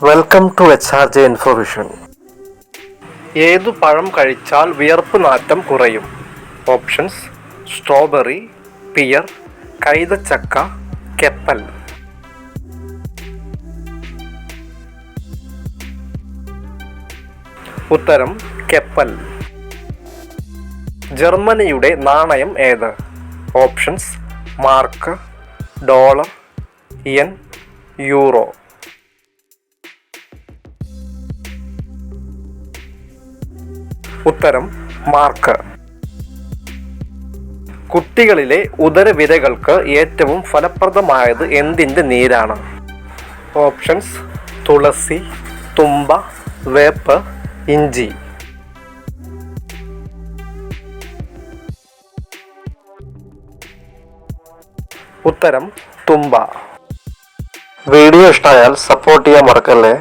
Welcome to H R J information ഏതു പഴം കഴിച്ചാൽ വിയർപ്പ് നാറ്റം കുറയും? ഓപ്ഷൻസ് സ്ട്രോബെറി പിയർ കൈതച്ചക്ക കെപ്പൽ ഉത്തരം കെപ്പൽ ജർമ്മനിയുടെ നാണയം ഏത്? Options mark dollar yen euro ഉത്തരം മാർക്ക്. കുട്ടികളിലെ ഉദരവിരകൾക്ക് ഏറ്റവും ഫലപ്രദമായത് എന്തിന്റെ നീരാണ്? ഓപ്ഷൻസ് തുളസി തുമ്പ വേപ്പ് ഇഞ്ചി. ഉത്തരം തുമ്പ. വീഡിയോ ഇഷ്ടമായാൽ സപ്പോർട്ട് ചെയ്യാൻ മറക്കല്ലേ?